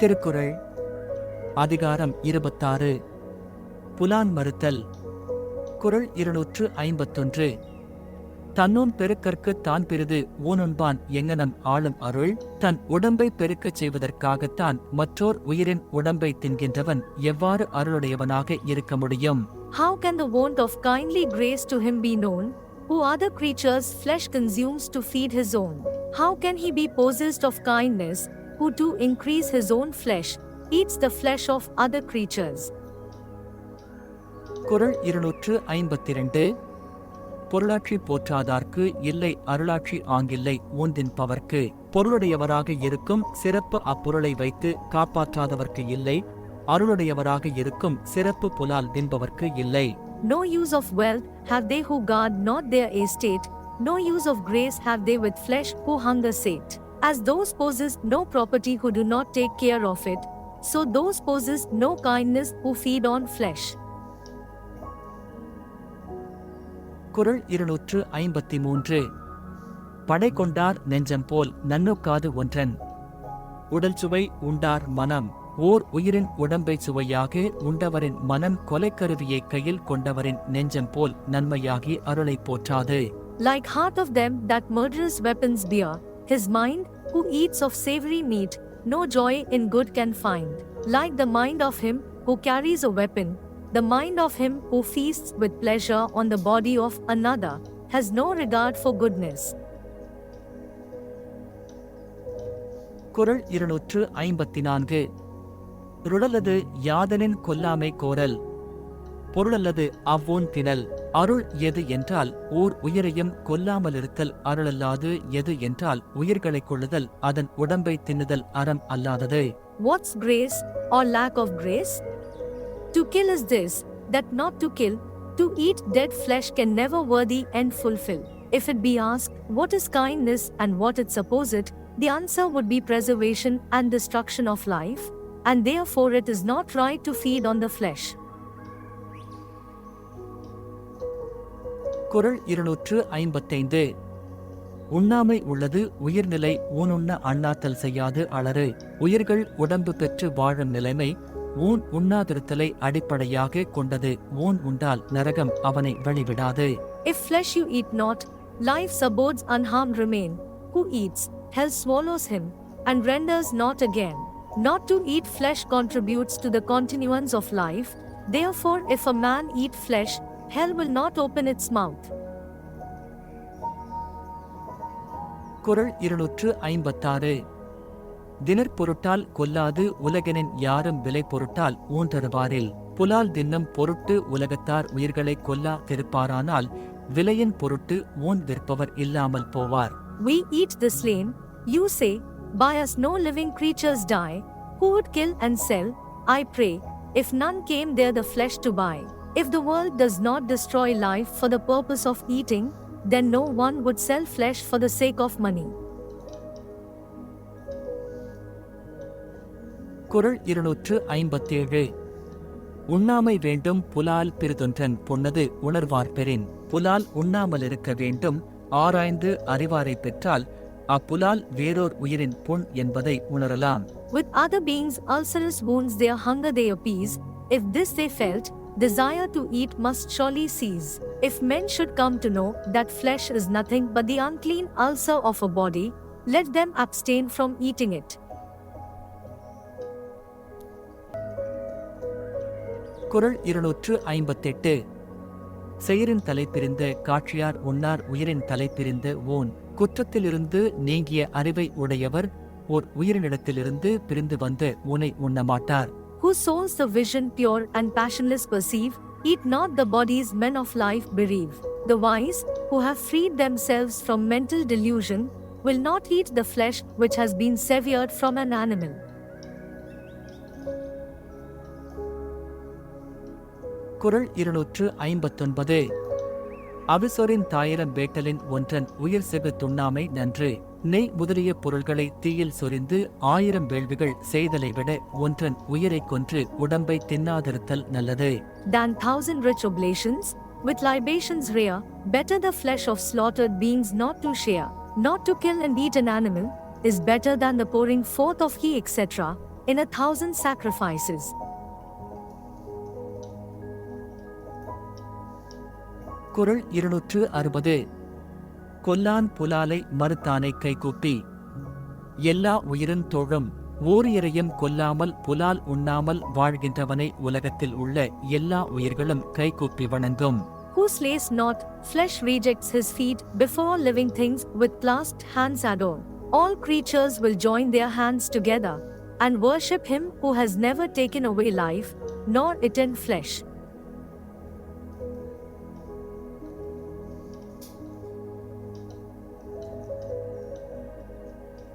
திருக்குறள். அதிகாரம் இருபத்தாறு. புலான் மறுத்தல். குறள் இருநூற்று ஐம்பத்தொன்று. தன்னோன் பெருக்கற்கு தான் பெரிது ஊனுண்பான் எங்கனம் ஆளும் அருள் தன் உடம்பை பெருக்கச் செய்வதற்காகத்தான் மற்றோர் உயிரின் உடம்பை தின்கின்றவன் எவ்வாறு அருளுடையவனாக இருக்க முடியும்? How can the want of kindly grace to him be known, who other creatures' flesh consumes to feed his own? How can he be possessed of kindness, who to increase his own flesh, eats the flesh of other creatures? குறள் இருநூற்று ஐம்பத்திரண்டு பொருளாட்சி போற்றாதார்க்கு இல்லை அருளாட்சி ஆங்கில்லை ஊந்தின் பவர்க்கு பொருளுடையவராக இருக்கும் சிறப்பு அப்பொருளை வைத்து காப்பாற்றாதவர்க்கு இல்லை அருளுடையவராக இருக்கும் சிறப்பு புலால் தின்பவர்க்கு இல்லை No use of wealth have they who guard not their estate, no use of grace have they with flesh who hunger sate. As those possess no property who do not take care of it, so those possess no kindness who feed on flesh. குறள் இருநூற்று ஐம்பத்தி மூன்று படை கொண்டார் நெஞ்சம் போல் நன்னுக்காது ஒன்றன் உடல் சுவை உண்டார் மனம் ஓர் உயிரின் உடம்பை சுவையாக உண்டவரின் மனம் கொலைக்கருவியை கையில் கொண்டவரின் நெஞ்சம் போல் நன்மையாகி அருளை போற்றாது Like heart of them that murderous weapons bear, his mind, who eats of savory meat, no joy in good can find. Like the mind of him who carries a weapon, the mind of him who feasts with pleasure on the body of another, has no regard for goodness. குரல் இருநூற்று ஐம்பத்தி நான்கு ருடலது யாதனின் கொல்லாமை கோரல் பொருளல்லது அவ்வோன் தினல் அருள் எது என்றால் ஓர் உயிரையும் கொல்லாமலிருத்தல் அருளல்லாது எது என்றால் உயிர்களை கொள்ளுதல் அதன் உடம்பை தின்னுதல் அறம் அல்லாதது what's grace or lack of grace to kill is this that not to kill to eat dead flesh can never worthy and fulfil if it be ask what is kindness and what it suppose it the answer would be preservation and destruction of life and therefore it is not right to feed on the flesh Kural இருநூற்று ஐம்பத்தைந்து உண்ணாமை உள்ளது உயிர்நிலை ஊனுண்ண அண்ணாத்தல் செய்யாது அளறு உயிர்கள் உடம்பு பெற்று வாழும் நிலைமை ஊன் உண்ணாதிருத்தலை அடிப்படையாக கொண்டது ஊன் உண்டால் நரகம் அவனை வழிவிடாது If flesh you eat not, life's abodes unharmed remain. Who eats, hell swallows him, and renders not again. Not to eat flesh contributes to the continuance of life, therefore, if a man eat flesh, hell will not open its mouth. குறள் இருநூற்று ஐம்பத்தாறு தினர் பொருட்டால் கொல்லாது உலகனின் யாரும் விலை பொருட்டால் ஊன்றருவாரில் புலால் தின்னம் பொருட்டு உலகத்தார் உயிர்களை கொல்லா திருப்பாரானால் விலையின் பொருட்டு ஊன் விற்பவர் இல்லாமல் போவார் We eat the slain, you say, by us no living creatures die. Who would kill and sell? I pray, if none came there the flesh to buy. If the world does not destroy life for the purpose of eating, then no one would sell flesh for the sake of money. குறள் இருநூற்று ஐம்பத்தேழு உண்ணாமை வேண்டும் புலால் பிரிதொன்றன் பொன்னது உணர்வார் பெறின் புலால் உண்ணாமல் இருக்க வேண்டும் ஆராய்ந்து அறிவாரை பெற்றால் அப்புலால் வேறோர் உயிரின் புண் என்பதை உணரலாம் With other beings ulcerous wounds their hunger they appease, if this they felt, desire to eat must surely cease. If men should come to know that flesh is nothing but the unclean ulcer of a body, let them abstain from eating it. குரல் இருநூற்று ஐம்பத்தெட்டு செயரின் தலை பிரிந்த காட்சியார் உண்ணார் உயிரின் தலை பிரிந்த own குற்றத்திலிருந்து நீங்கிய அறிவை உடையவர் ஓர் உயிரினிடத்திலிருந்து பிரிந்து வந்து உனை உண்ணமாட்டார் Whose souls the vision pure and passionless perceive, eat not the bodies men of life bereave. The wise, who have freed themselves from mental delusion, will not eat the flesh which has been severed from an animal. குரல் இருநூற்று ஐம்பத்தொன்பது அவிசோரின் தாயிரம் வேட்டலின் ஒன்றன் உயிர் செகு துண்ணாமை நன்று நெய் முதலிய பொருள்களை தீயில் சொரிந்து ஆயிரம் வேள்விகள் செய்தலை விட ஒன்றன் உயிரைக் கொன்று உடம்பை தின்னாதிருத்தல் நல்லது than thousand rich oblations, with libations rare, better the flesh of slaughtered beings not to share, not to kill and eat an animal, is better than the pouring forth of he etc., in a thousand sacrifices. குறள் இருநூற்று அறுபது கொல்லான் புலாலை மறுத்தானை கைகூப்பி எல்லா உயிரின் தோழும் ஓரியரையும் கொல்லாமல் புலால் உண்ணாமல் வாழ்கின்றவனை உலகத்தில் உள்ள எல்லா உயிர்களும் கைகூப்பி வணங்கும் Who slays not, flesh rejects his feet before living things with clasped hands adore. All creatures will join their hands together and worship him who has never taken away life, nor eaten flesh.